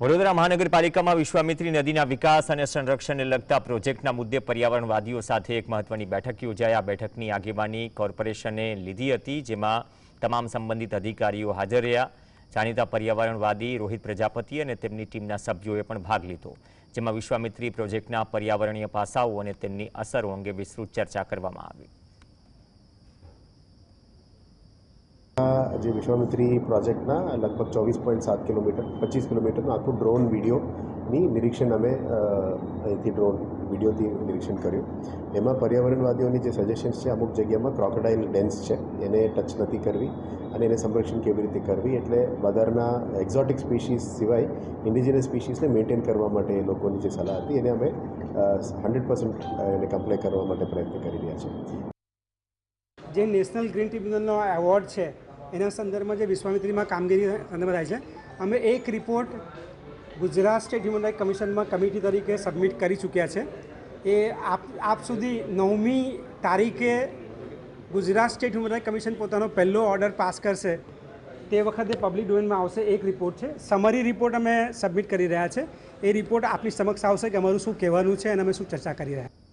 વડોદરા મહાનગરપાલિકામાં વિશ્વામિત્રી નદીના વિકાસ અને સંરક્ષણને લગતા પ્રોજેક્ટના મુદ્દે પર્યાવરણવાદીઓ સાથે એક મહત્વની બેઠક યોજાઈ. આ બેઠકની આગેવાની કોર્પોરેશને લીધી હતી, જેમાં તમામ સંબંધિત અધિકારીઓ હાજર રહ્યા. જાણીતા પર્યાવરણવાદી રોહિત પ્રજાપતિ અને તેમની ટીમના સભ્યોએ પણ ભાગ લીધો, જેમાં વિશ્વામિત્રી પ્રોજેક્ટના પર્યાવરણીય પાસાઓ અને તેમની અસરો અંગે વિસ્તૃત ચર્ચા કરવામાં આવી આ જે વિશ્વામિત્રી પ્રોજેક્ટના લગભગ ચોવીસ પોઈન્ટ સાત કિલોમીટર, પચીસ કિલોમીટરનું આખું ડ્રોન વિડીયોની નિરીક્ષણ અમે અહીંથી ડ્રોન વિડીયોથી નિરીક્ષણ કર્યું. એમાં પર્યાવરણવાદીઓની જે સજેશન્સ છે, અમુક જગ્યામાં ક્રોકોડાઇલ ડેન્સ છે, એને ટચ નથી કરવી અને એને સંરક્ષણ કેવી રીતે કરવી એટલે વધારના એક્ઝોટિક સ્પીશીઝ સિવાય ઇન્ડિજિનસ સ્પીશીઝને મેન્ટેન કરવા માટે એ લોકોની જે સલાહ હતી, એને અમે હંડ્રેડ પર્સન્ટ એને કમ્પ્લે કરવા માટે પ્રયત્ન કરી રહ્યા છીએ. જે નેશનલ ગ્રીન ટ્રિબ્યુનલનો એવોર્ડ છે એના સંદર્ભમાં જે વિશ્વામિત્રીમાં કામગીરી સંદર્ભમાં થાય છે, અમે એક report Gujarat state human right કમિશનમાં committee તરીકે સબમિટ કરી ચૂક્યા છે. એ આપ આપ સુધી નવમી તારીખે Gujarat state human right commission પોતાનો પહેલો ઓર્ડર પાસ કરશે, તે વખતે પબ્લિક ડોમેનમાં આવશે એક રિપોર્ટ છે. સમરી રિપોર્ટ અમે સબમિટ કરી રહ્યા છે. એ રિપોર્ટ આપની સમક્ષ આવશે કે અમારું શું કહેવાનું છે અને અમે શું ચર્ચા કરી રહ્યા